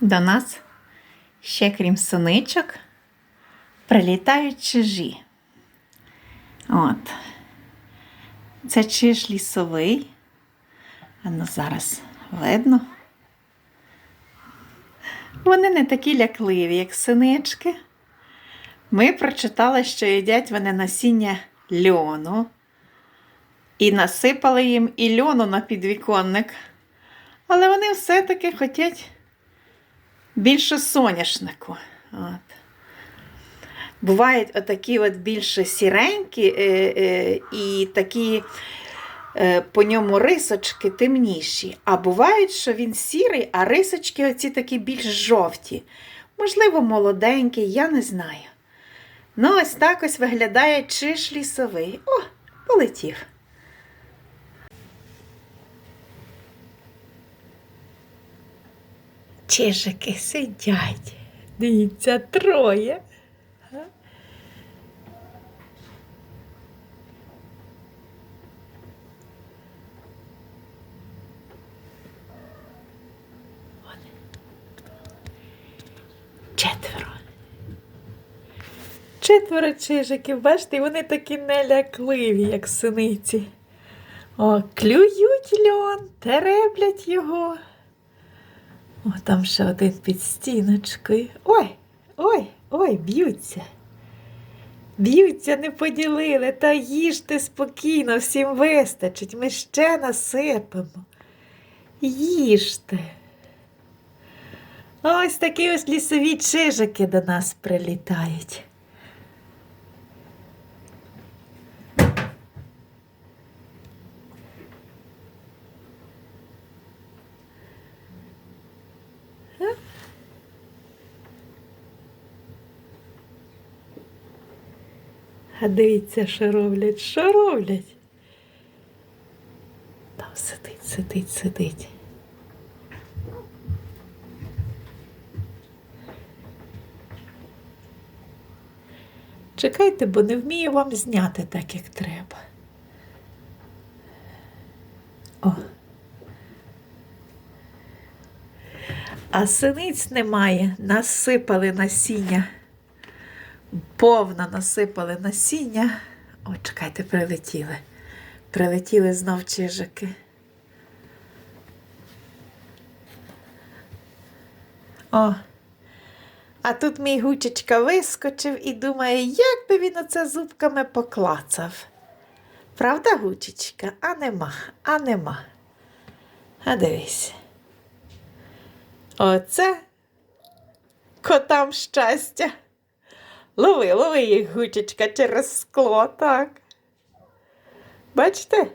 До нас ще крім соничок прилітають чижі. От. Це чиж лісовий. А ну зараз видно. Вони не такі лякливі, як синички. Ми прочитали, що їдять вони насіння льону. І насипали їм і льону на підвіконник. Але вони все-таки хочуть більше соняшнику. От. Бувають отакі от більше сіренькі е, е, і такі е, по ньому рисочки темніші. А бувають, що він сірий, а рисочки оці такі більш жовті. Можливо, молоденькі, я не знаю. Ну, ось так ось виглядає чиш лісовий. О, полетів. Чижики сидять. Дивіться, троє. Четверо. Четверо чижиків, бачите, вони такі нелякливі, як синиці. О, клюють льон, тереблять його. О, там ще один під стіночкою. Ой, ой, ой, б'ються. Б'ються, не поділили, та їжте спокійно, всім вистачить. Ми ще насипемо. Їжте. Ось такі ось лісові чижики до нас прилітають. А дивіться, що роблять, що роблять. Там сидить, сидить, сидить. Чекайте, бо не вмію вам зняти так, як треба. О. А синиць немає, насипали насіння. Повно насипали насіння. О, чекайте, прилетіли. Прилетіли знов чижики. О, а тут мій гучечка вискочив і думає, як би він оце зубками поклацав. Правда, гучечка? А нема, а нема. А дивись. Оце котам щастя. Лови, лови їх, гучечка, через скло, так. Бачите?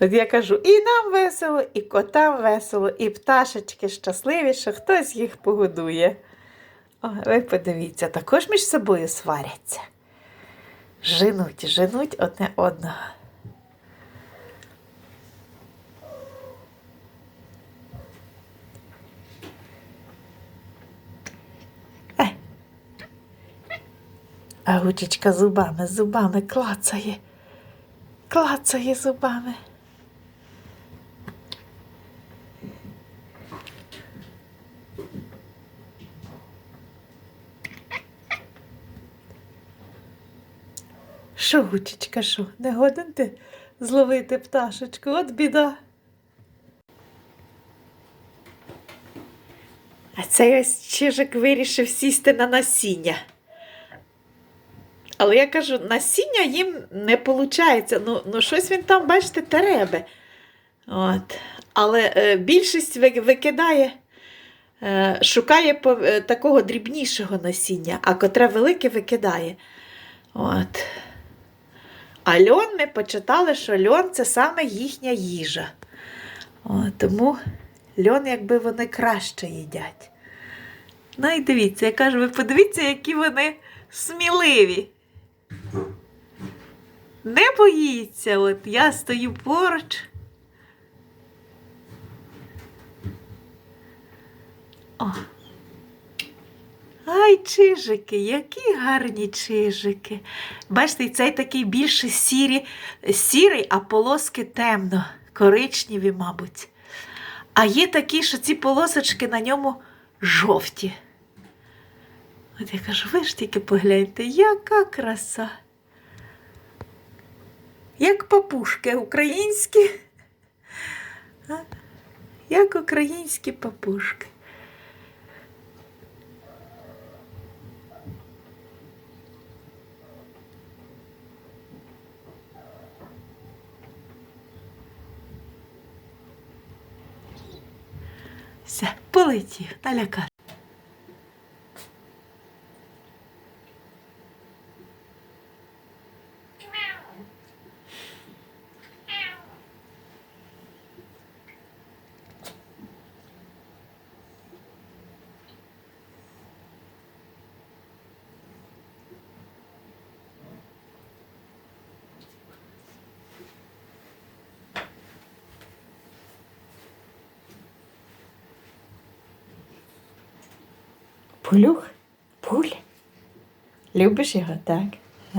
От я кажу, і нам весело, і котам весело, і пташечки щасливі, що хтось їх погодує. О, ви подивіться, також між собою сваряться. Женуть, женуть одне одного. А гучечка зубами, зубами клацає, клацає зубами. Що, гучечка, що? Не годен ти зловити пташечку? От біда. А цей ось чижик вирішив сісти на насіння. Але я кажу, насіння їм не виходить. Ну, ну щось він там, бачите, теребе. От. Але е, більшість викидає, е, шукає по, е, такого дрібнішого насіння, а котре велике викидає. От. А льон ми почитали, що льон це саме їхня їжа. От, тому льон, якби вони краще їдять. Ну і дивіться, я кажу, ви подивіться, які вони сміливі. Не боїться, от я стою поруч. О. Ай, чижики, які гарні чижики. Бачите, цей такий більше сірі, сірий, а полоски темно, коричневі, мабуть. А є такі, що ці полосочки на ньому жовті. От я кажу, ви ж тільки погляньте, яка краса. Як папушки українські. Як українські папушки. Все, полетів, налякав. Пулюх? Пуль? Любиш його, так? А?